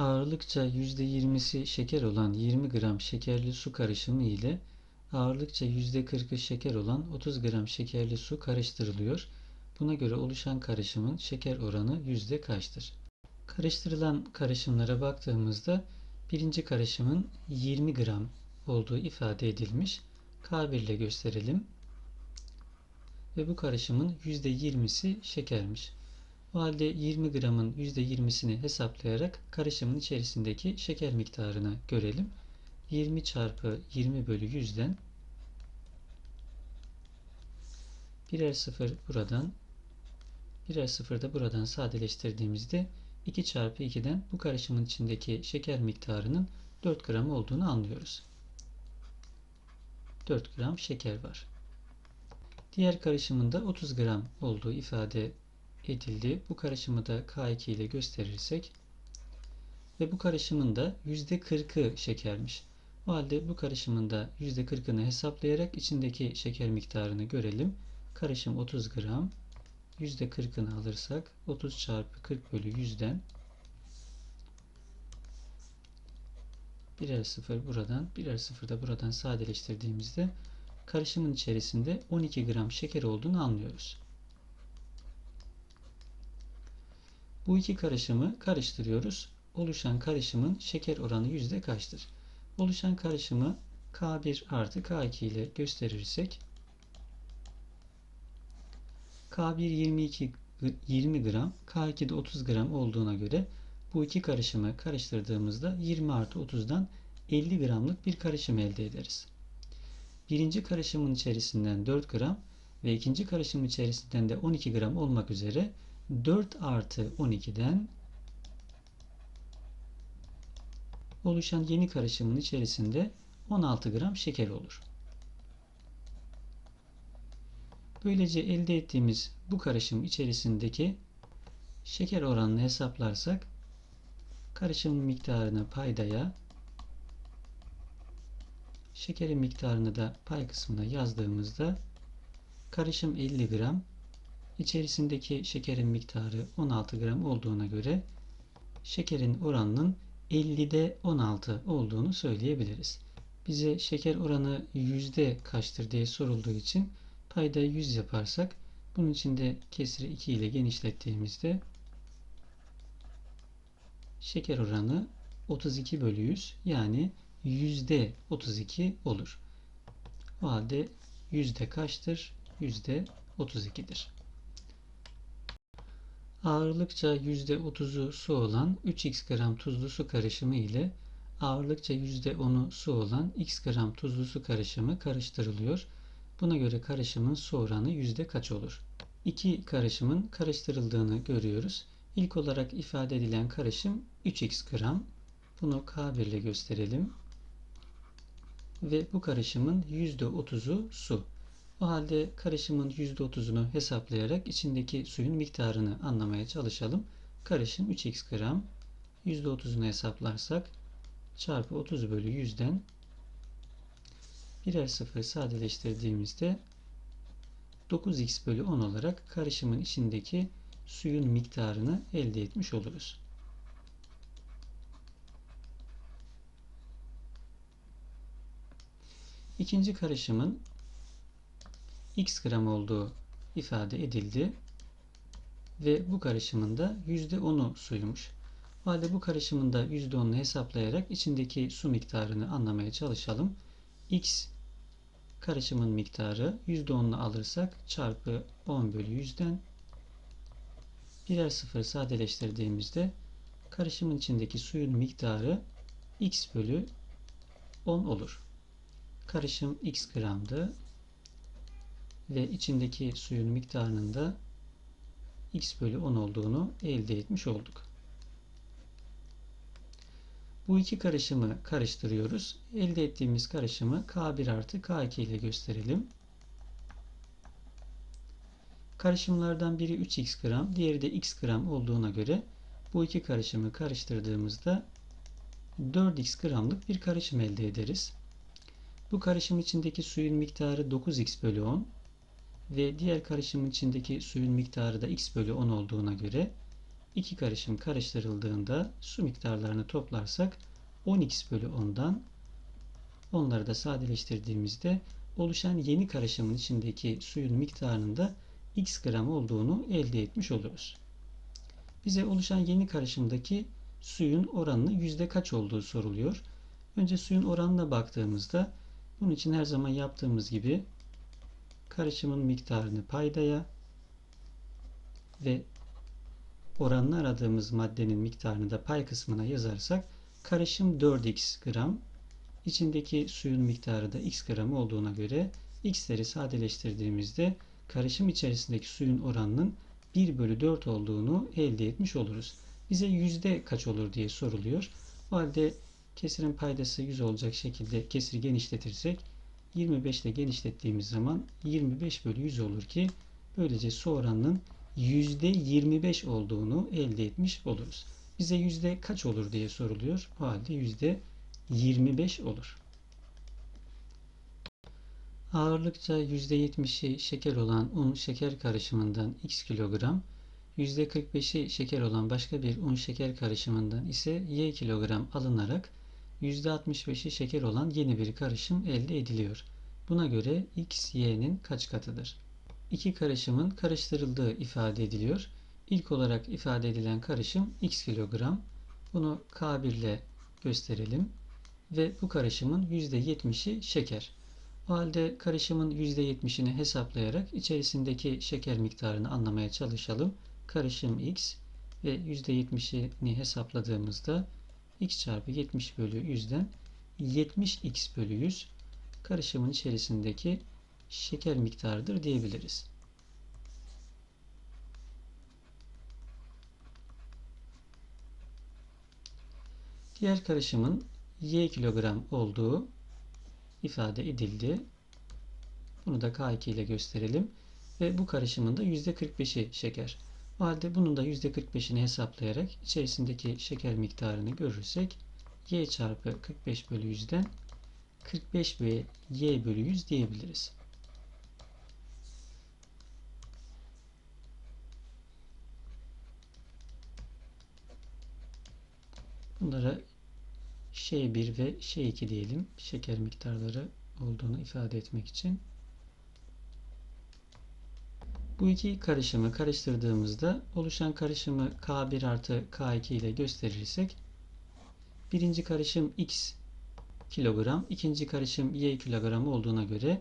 Ağırlıkça %20'si şeker olan 20 gram şekerli su karışımı ile ağırlıkça %40'ı şeker olan 30 gram şekerli su karıştırılıyor. Buna göre oluşan karışımın şeker oranı yüzde kaçtır? Karıştırılan karışımlara baktığımızda birinci karışımın 20 gram olduğu ifade edilmiş. K1 ile gösterelim. Ve bu karışımın %20'si şekermiş. O halde 20 gramın %20'sini hesaplayarak karışımın içerisindeki şeker miktarını görelim. 20 çarpı 20 bölü 100'den birer sıfır buradan birer sıfır da buradan sadeleştirdiğimizde 2 çarpı 2'den bu karışımın içindeki şeker miktarının 4 gram olduğunu anlıyoruz. 4 gram şeker var. Diğer karışımında 30 gram olduğu ifade edildi. Bu karışımı da K2 ile gösterirsek ve bu karışımın da %40'ı şekermiş. O halde bu karışımın da %40'ını hesaplayarak içindeki şeker miktarını görelim. Karışım 30 gram. %40'ını alırsak 30 çarpı 40 bölü 100'den birer sıfır buradan birer sıfır da buradan sadeleştirdiğimizde karışımın içerisinde 12 gram şeker olduğunu anlıyoruz. Bu iki karışımı karıştırıyoruz. Oluşan karışımın şeker oranı yüzde kaçtır? Oluşan karışımı K1 artı K2 ile gösterirsek K1 22 20 gram, K2 de 30 gram olduğuna göre bu iki karışımı karıştırdığımızda 20 artı 30'dan 50 gramlık bir karışım elde ederiz. Birinci karışımın içerisinden 4 gram ve ikinci karışım içerisinden de 12 gram olmak üzere 4 artı 12'den oluşan yeni karışımın içerisinde 16 gram şeker olur. Böylece elde ettiğimiz bu karışım içerisindeki şeker oranını hesaplarsak karışımın miktarını paydaya şekerin miktarını da pay kısmına yazdığımızda karışım 50 gram içerisindeki şekerin miktarı 16 gram olduğuna göre şekerin oranının 50'de 16 olduğunu söyleyebiliriz. Bize şeker oranı yüzde kaçtır diye sorulduğu için payda 100 yaparsak bunun içinde kesri 2 ile genişlettiğimizde şeker oranı 32 bölü 100 yani yüzde 32 olur. O halde yüzde kaçtır? Yüzde 32'dir. Ağırlıkça %30'u su olan 3x gram tuzlu su karışımı ile ağırlıkça %10'u su olan x gram tuzlu su karışımı karıştırılıyor. Buna göre karışımın su oranı yüzde kaç olur? İki karışımın karıştırıldığını görüyoruz. İlk olarak ifade edilen karışım 3x gram. Bunu K1 ile gösterelim. Ve bu karışımın %30'u su. O halde karışımın %30'unu hesaplayarak içindeki suyun miktarını anlamaya çalışalım. Karışım 3x gram. %30'unu hesaplarsak çarpı 30 bölü 100'den birer sıfır sadeleştirdiğimizde 9x bölü 10 olarak karışımın içindeki suyun miktarını elde etmiş oluruz. İkinci karışımın x gram olduğu ifade edildi. Ve bu karışımın da %10'u suymuş. O halde bu karışımın da %10'unu hesaplayarak içindeki su miktarını anlamaya çalışalım. x karışımın miktarı %10'unu alırsak çarpı 10 bölü 100'den birer sıfır sadeleştirdiğimizde karışımın içindeki suyun miktarı x bölü 10 olur. Karışım x gramdı ve içindeki suyun miktarının da x bölü 10 olduğunu elde etmiş olduk. Bu iki karışımı karıştırıyoruz. Elde ettiğimiz karışımı K1 artı K2 ile gösterelim. Karışımlardan biri 3x gram, diğeri de x gram olduğuna göre bu iki karışımı karıştırdığımızda 4x gramlık bir karışım elde ederiz. Bu karışım içindeki suyun miktarı 9x bölü 10 ve diğer karışımın içindeki suyun miktarı da x bölü 10 olduğuna göre iki karışım karıştırıldığında su miktarlarını toplarsak 10x bölü 10'dan onları da sadeleştirdiğimizde oluşan yeni karışımın içindeki suyun miktarının da x gram olduğunu elde etmiş oluruz. Bize oluşan yeni karışımdaki suyun oranını yüzde kaç olduğu soruluyor. Önce suyun oranına baktığımızda bunun için her zaman yaptığımız gibi karışımın miktarını paydaya ve oranını aradığımız maddenin miktarını da pay kısmına yazarsak karışım 4x gram içindeki suyun miktarı da x gram olduğuna göre x'leri sadeleştirdiğimizde karışım içerisindeki suyun oranının 1 bölü 4 olduğunu elde etmiş oluruz. Bize yüzde kaç olur diye soruluyor. O halde kesirin paydası 100 olacak şekilde kesiri genişletirsek 25 ile genişlettiğimiz zaman 25 bölü 100 olur ki böylece su oranının %25 olduğunu elde etmiş oluruz. Bize yüzde kaç olur diye soruluyor. O halde yüzde 25 olur. Ağırlıkça %70'i şeker olan un şeker karışımından x kilogram, %45'i şeker olan başka bir un şeker karışımından ise y kilogram alınarak %65'i şeker olan yeni bir karışım elde ediliyor. Buna göre x, y'nin kaç katıdır? İki karışımın karıştırıldığı ifade ediliyor. İlk olarak ifade edilen karışım x kilogram. Bunu K1 ile gösterelim. Ve bu karışımın %70'i şeker. O halde karışımın %70'ini hesaplayarak içerisindeki şeker miktarını anlamaya çalışalım. Karışım x ve %70'ini hesapladığımızda x çarpı 70 bölü 100'den 70x bölü 100 karışımın içerisindeki şeker miktarıdır diyebiliriz. Diğer karışımın y kilogram olduğu ifade edildi. Bunu da K2 ile gösterelim. Ve bu karışımın da %45'i şeker. O halde bunun da %45'ini hesaplayarak içerisindeki şeker miktarını görürsek y çarpı 45 bölü 100'den 45 ve y bölü 100 diyebiliriz. Bunlara Ş1 ve Ş2 diyelim. Şeker miktarları olduğunu ifade etmek için. Bu iki karışımı karıştırdığımızda oluşan karışımı K1 artı K2 ile gösterirsek birinci karışım X kilogram, ikinci karışım Y kilogram olduğuna göre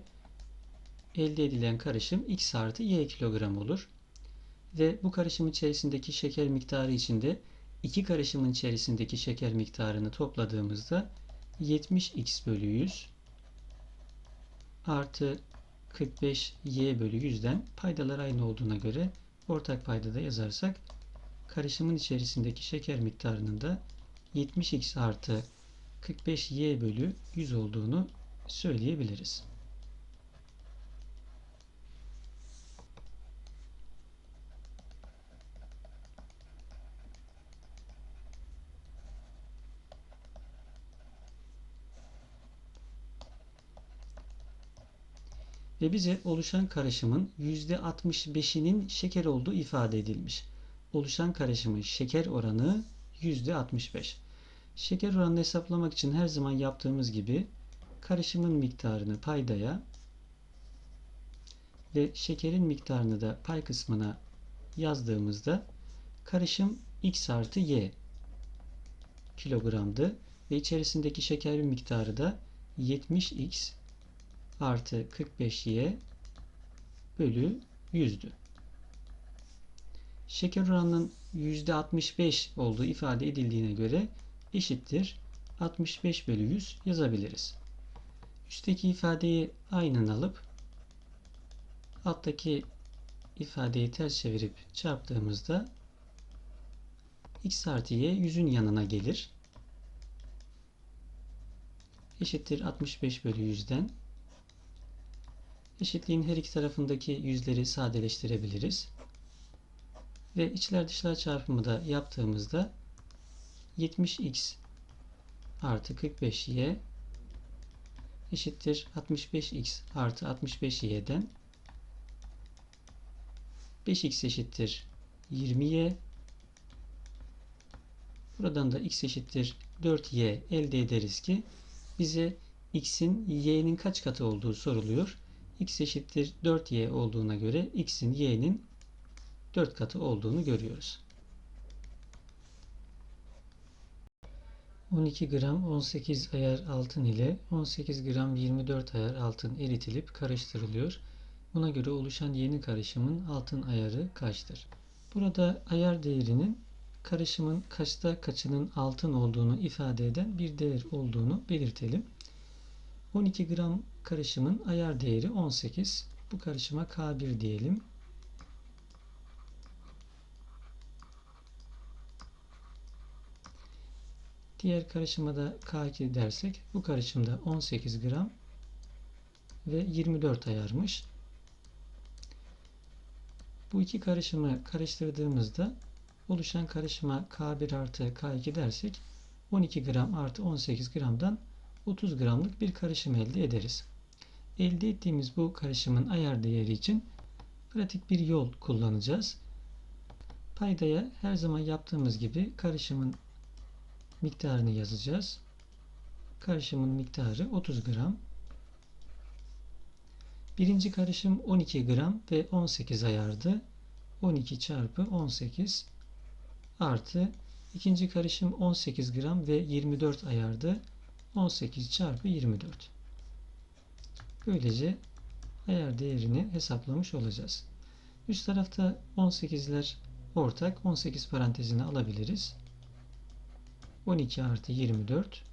elde edilen karışım X artı Y kilogram olur. Ve bu karışım içerisindeki şeker miktarı içinde iki karışımın içerisindeki şeker miktarını topladığımızda 70x bölü 100 artı 45y bölü 100'den paydalar aynı olduğuna göre ortak paydada yazarsak karışımın içerisindeki şeker miktarının da 70x artı 45y bölü 100 olduğunu söyleyebiliriz. Ve bize oluşan karışımın %65'inin şeker olduğu ifade edilmiş. Oluşan karışımın şeker oranı %65. Şeker oranını hesaplamak için her zaman yaptığımız gibi karışımın miktarını paydaya ve şekerin miktarını da pay kısmına yazdığımızda karışım x artı y kilogramdı ve içerisindeki şekerin miktarı da 70x artı 45y bölü 100'dü. Şeker oranının %65 olduğu ifade edildiğine göre eşittir 65 bölü 100 yazabiliriz. Üstteki ifadeyi aynen alıp alttaki ifadeyi ters çevirip çarptığımızda x artı y 100'ün yanına gelir. Eşittir 65 bölü 100'den Eşitliğin her iki tarafındaki yüzleri sadeleştirebiliriz. Ve içler dışlar çarpımı da yaptığımızda 70x artı 45y eşittir 65x artı 65y'den 5x eşittir 20y Buradan da x eşittir 4y elde ederiz ki bize x'in y'nin kaç katı olduğu soruluyor. X eşittir 4y olduğuna göre x'in y'nin 4 katı olduğunu görüyoruz. 12 gram 18 ayar altın ile 18 gram 24 ayar altın eritilip karıştırılıyor. Buna göre oluşan yeni karışımın altın ayarı kaçtır? Burada ayar değerinin karışımın kaçta kaçının altın olduğunu ifade eden bir değer olduğunu belirtelim. 12 gram karışımın ayar değeri 18. Bu karışıma K1 diyelim. Diğer karışıma da K2 dersek bu karışımda 18 gram ve 24 ayarmış. Bu iki karışımı karıştırdığımızda oluşan karışıma K1 artı K2 dersek 12 gram artı 18 gramdan 30 gramlık bir karışım elde ederiz. Elde ettiğimiz bu karışımın ayar değeri için pratik bir yol kullanacağız. Paydaya her zaman yaptığımız gibi karışımın miktarını yazacağız. Karışımın miktarı 30 gram. Birinci karışım 12 gram ve 18 ayardı. 12 çarpı 18 artı ikinci karışım 18 gram ve 24 ayardı. 18 çarpı 24. Böylece ayar değerini hesaplamış olacağız. Üst tarafta 18'ler ortak. 18 parantezine alabiliriz. 12 artı 24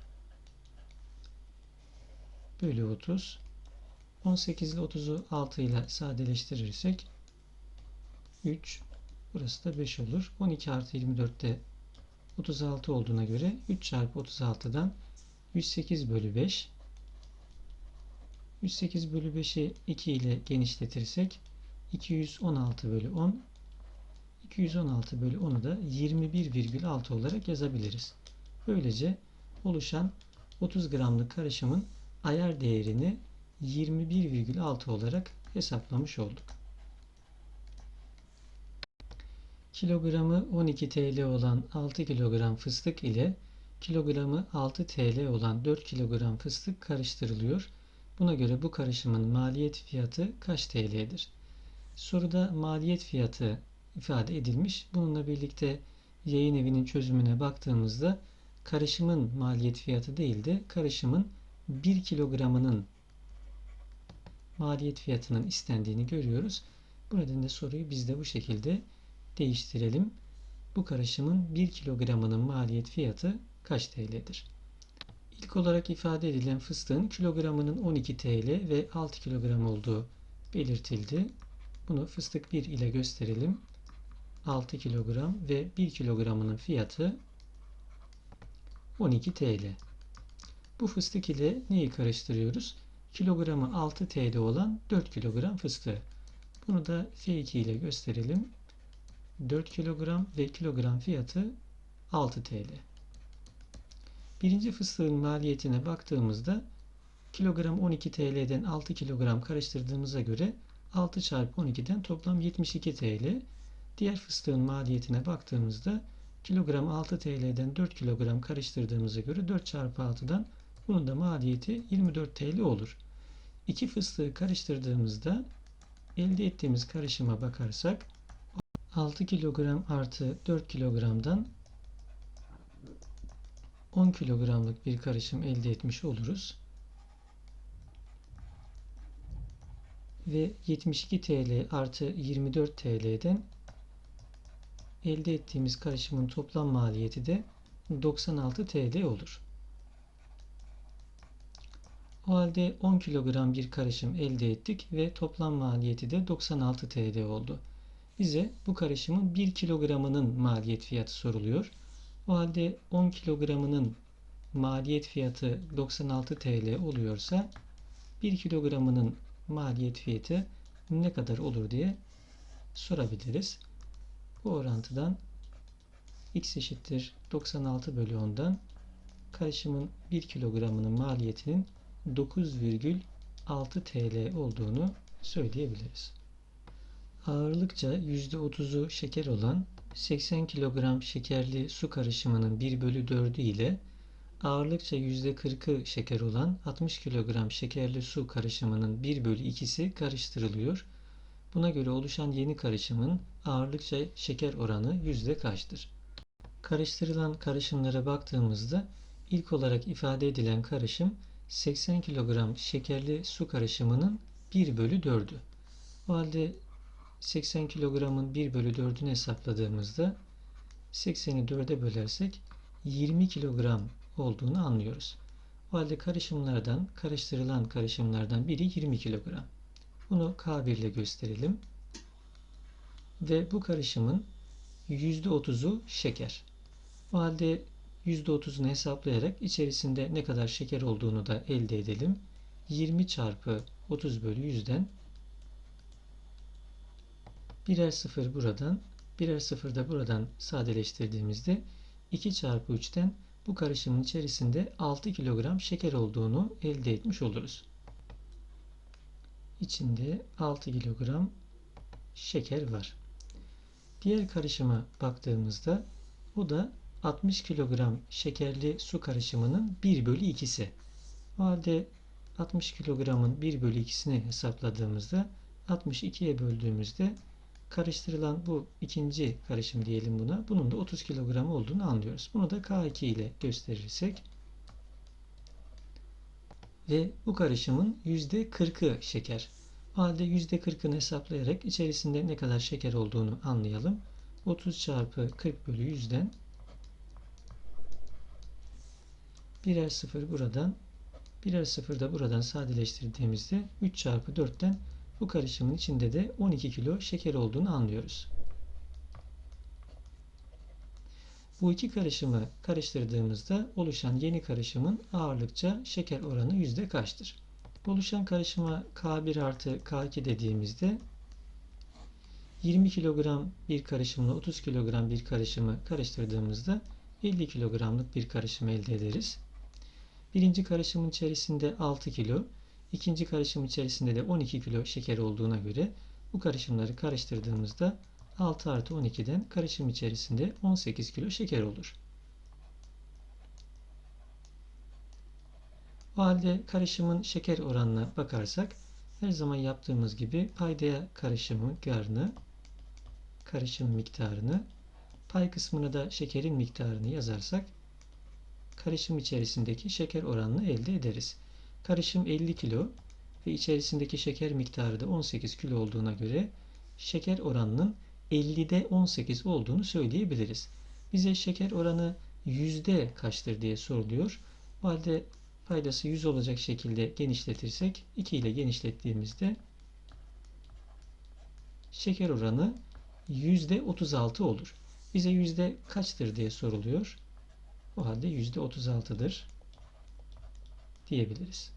bölü 30 18 ile 30'u 6 ile sadeleştirirsek 3 burası da 5 olur. 12 artı 24'te 36 olduğuna göre 3 çarpı 36'dan 108 bölü 5 108 bölü 5'i 2 ile genişletirsek 216 bölü 10 216 bölü 10'u da 21,6 olarak yazabiliriz. Böylece oluşan 30 gramlık karışımın ayar değerini 21,6 olarak hesaplamış olduk. Kilogramı 12 TL olan 6 kilogram fıstık ile kilogramı 6 TL olan 4 kilogram fıstık karıştırılıyor. Buna göre bu karışımın maliyet fiyatı kaç TL'dir? Soruda maliyet fiyatı ifade edilmiş. Bununla birlikte yayın evinin çözümüne baktığımızda karışımın maliyet fiyatı değil de karışımın 1 kilogramının maliyet fiyatının istendiğini görüyoruz. Bu nedenle soruyu biz de bu şekilde değiştirelim. Bu karışımın 1 kilogramının maliyet fiyatı kaç TL'dir? İlk olarak ifade edilen fıstığın kilogramının 12 TL ve 6 kilogram olduğu belirtildi. Bunu fıstık 1 ile gösterelim. 6 kilogram ve 1 kilogramının fiyatı 12 TL. Bu fıstık ile neyi karıştırıyoruz? Kilogramı 6 TL olan 4 kilogram fıstığı. Bunu da F2 ile gösterelim. 4 kilogram ve kilogram fiyatı 6 TL. Birinci fıstığın maliyetine baktığımızda kilogram 12 TL'den 6 kilogram karıştırdığımıza göre 6 çarpı 12'den toplam 72 TL. Diğer fıstığın maliyetine baktığımızda kilogram 6 TL'den 4 kilogram karıştırdığımıza göre 4 çarpı 6'dan bunun da maliyeti 24 TL olur. İki fıstığı karıştırdığımızda elde ettiğimiz karışıma bakarsak 6 kilogram artı 4 kilogramdan 10 kilogramlık bir karışım elde etmiş oluruz. Ve 72 TL artı 24 TL'den elde ettiğimiz karışımın toplam maliyeti de 96 TL olur. O halde 10 kilogram bir karışım elde ettik ve toplam maliyeti de 96 TL oldu. Bize bu karışımın 1 kilogramının maliyet fiyatı soruluyor. O halde 10 kilogramının maliyet fiyatı 96 TL oluyorsa 1 kilogramının maliyet fiyatı ne kadar olur diye sorabiliriz. Bu orantıdan x eşittir 96 bölü 10'dan karışımın 1 kilogramının maliyetinin 9,6 TL olduğunu söyleyebiliriz. Ağırlıkça %30'u şeker olan 80 kilogram şekerli su karışımının 1 bölü 4'ü ile ağırlıkça %40'ı şeker olan 60 kilogram şekerli su karışımının 1 bölü 2'si karıştırılıyor. Buna göre oluşan yeni karışımın ağırlıkça şeker oranı yüzde kaçtır? Karıştırılan karışımlara baktığımızda ilk olarak ifade edilen karışım 80 kilogram şekerli su karışımının 1 bölü 4'ü. O halde 80 kilogramın 1 bölü 4'ünü hesapladığımızda 80'i 4'e bölersek 20 kilogram olduğunu anlıyoruz. O halde karışımlardan, karıştırılan karışımlardan biri 20 kilogram. Bunu K1 ile gösterelim. Ve bu karışımın %30'u şeker. O halde %30'unu hesaplayarak içerisinde ne kadar şeker olduğunu da elde edelim. 20 çarpı 30 bölü 100'den birer sıfır buradan birer sıfır da buradan sadeleştirdiğimizde 2 çarpı 3'ten bu karışımın içerisinde 6 kilogram şeker olduğunu elde etmiş oluruz. İçinde 6 kilogram şeker var. Diğer karışıma baktığımızda o da 60 kilogram şekerli su karışımının 1 bölü 2'si. O halde 60 kilogramın 1 bölü 2'sini hesapladığımızda 62'ye böldüğümüzde karıştırılan bu ikinci karışım diyelim buna. Bunun da 30 kilogram olduğunu anlıyoruz. Bunu da K2 ile gösterirsek ve bu karışımın %40'ı şeker. O halde %40'ını hesaplayarak içerisinde ne kadar şeker olduğunu anlayalım. 30 çarpı 40 bölü 100'den birer sıfır buradan birer sıfır da buradan sadeleştirdiğimizde 3 çarpı 4'ten bu karışımın içinde de 12 kilo şeker olduğunu anlıyoruz. Bu iki karışımı karıştırdığımızda oluşan yeni karışımın ağırlıkça şeker oranı yüzde kaçtır? Oluşan karışıma K1 artı K2 dediğimizde 20 kilogram bir karışımla 30 kilogram bir karışımı karıştırdığımızda 50 kilogramlık bir karışım elde ederiz. Birinci karışımın içerisinde 6 kilo, ikinci karışım içerisinde de 12 kilo şeker olduğuna göre bu karışımları karıştırdığımızda 6 artı 12'den karışım içerisinde 18 kilo şeker olur. O halde karışımın şeker oranına bakarsak her zaman yaptığımız gibi paydaya karışımı garını, karışım miktarını, pay kısmına da şekerin miktarını yazarsak karışım içerisindeki şeker oranını elde ederiz. Karışım 50 kilo ve içerisindeki şeker miktarı da 18 kilo olduğuna göre şeker oranının 50'de 18 olduğunu söyleyebiliriz. Bize şeker oranı yüzde kaçtır diye soruluyor. O halde paydası 100 olacak şekilde genişletirsek 2 ile genişlettiğimizde şeker oranı yüzde 36 olur. Bize yüzde kaçtır diye soruluyor. O halde yüzde 36'dır diyebiliriz.